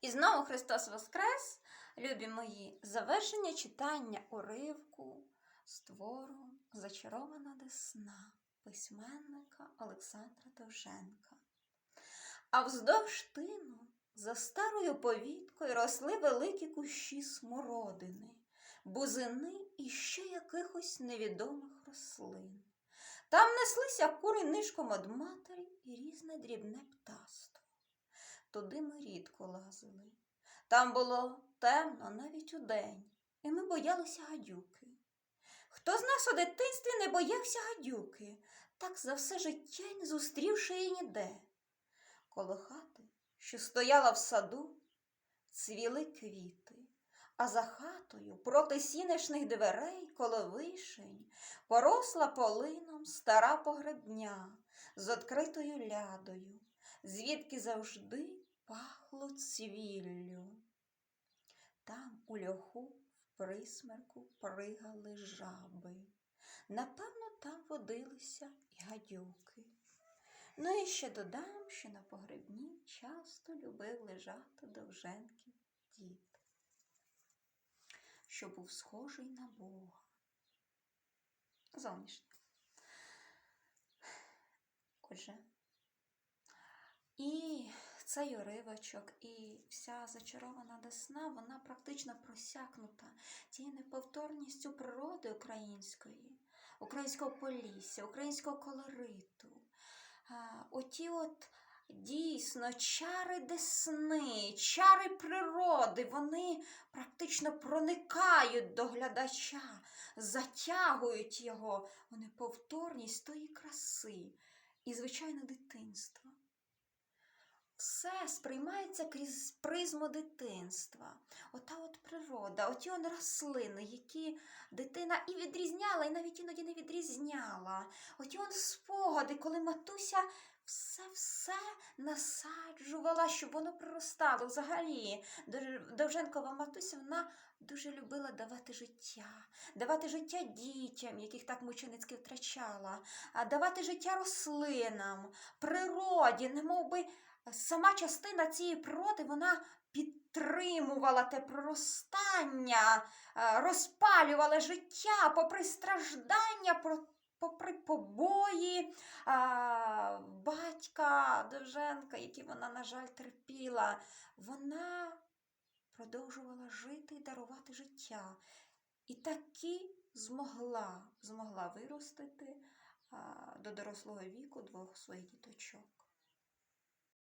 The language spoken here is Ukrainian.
І знову Христос Воскрес, любі мої, завершення читання уривку з твору Зачарована десна письменника Олександра Довженка. А вздовж тину за старою повіткою росли великі кущі смородини, бузини і ще якихось невідомих рослин. Там неслися кури нишком од матері і різне дрібне птаство. Туди ми рідко лазили. Там було темно навіть удень, і ми боялися гадюки. Хто з нас у дитинстві не боявся гадюки, так за все життя й не зустрівши її ніде. Коло хати, що стояла в саду, цвіли квіти, а за хатою проти сінешних дверей коло вишень поросла полином стара погребня з відкритою лядою, звідки завжди пахло цвіллю. Там у льоху в присмерку пригали жаби. Напевно, там водилися і гадюки. Ну і ще додам, що на погребні часто любив лежати довженків дід, що був схожий на Бога. Зовнішньо. Отже, і цей уривочок, і вся зачарована десна, вона практично просякнута тією неповторністю природи української, українського полісся, українського колориту. Оті от дійсно чари десни, чари природи, вони практично проникають до глядача, затягують його у неповторність тої краси і, звичайно, дитинства. Все сприймається крізь призму дитинства. Ота от природа, оті он рослини, які дитина і відрізняла, і навіть іноді не відрізняла. Оті он спогади, коли матуся все-все насаджувала, щоб воно проростало. Взагалі, Довженкова матуся, вона дуже любила давати життя, давати життя дітям, яких так мученицьки втрачала, давати життя рослинам, природі, немов би сама частина цієї природи вона підтримувала те проростання, е, розпалювала життя попри страждання, попри побої батька Довженка, які вона, на жаль, терпіла. Вона продовжувала жити і дарувати життя. І таки змогла, змогла виростити до дорослого віку двох своїх діточок.